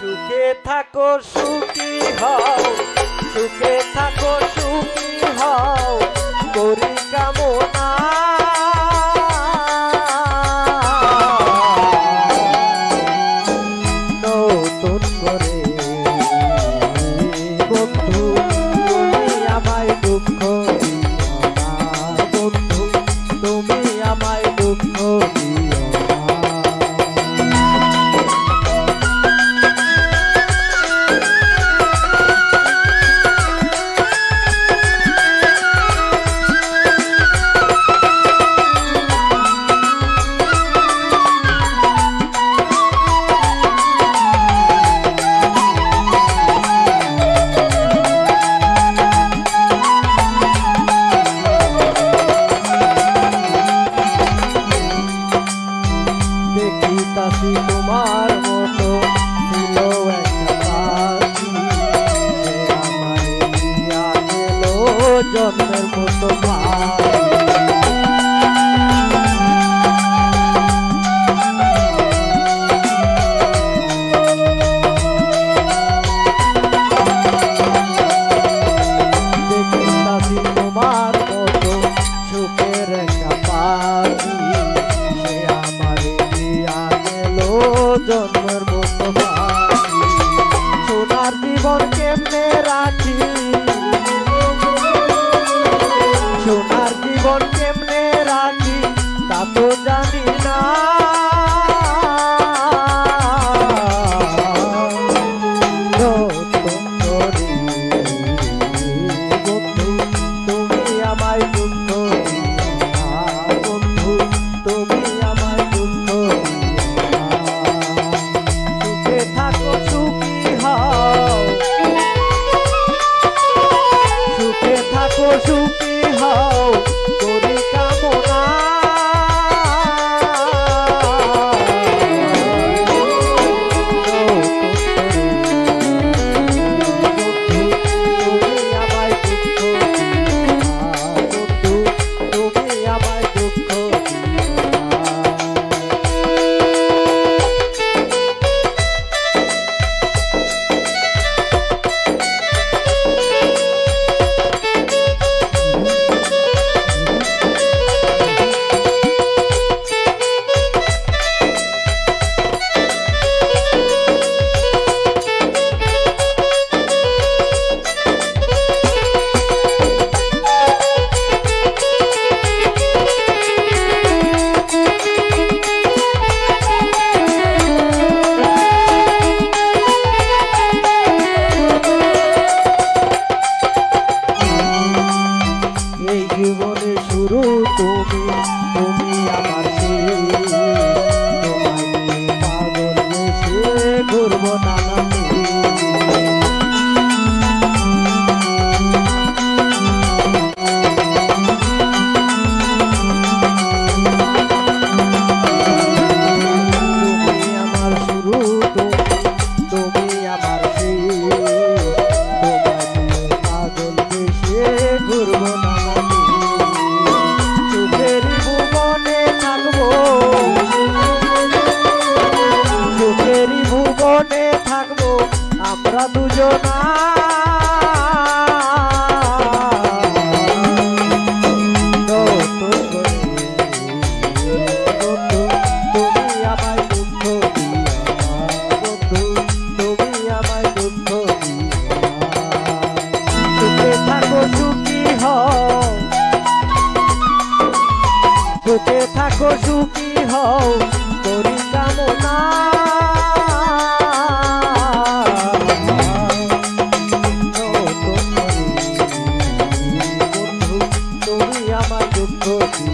সুখে থাকো সুখী হও। সুখে থাকো সুখী হও। করি কামনা Oh. তুমি আমার যোনা সুখে থাকো সুখী হও don't.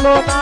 মাতাল বলো না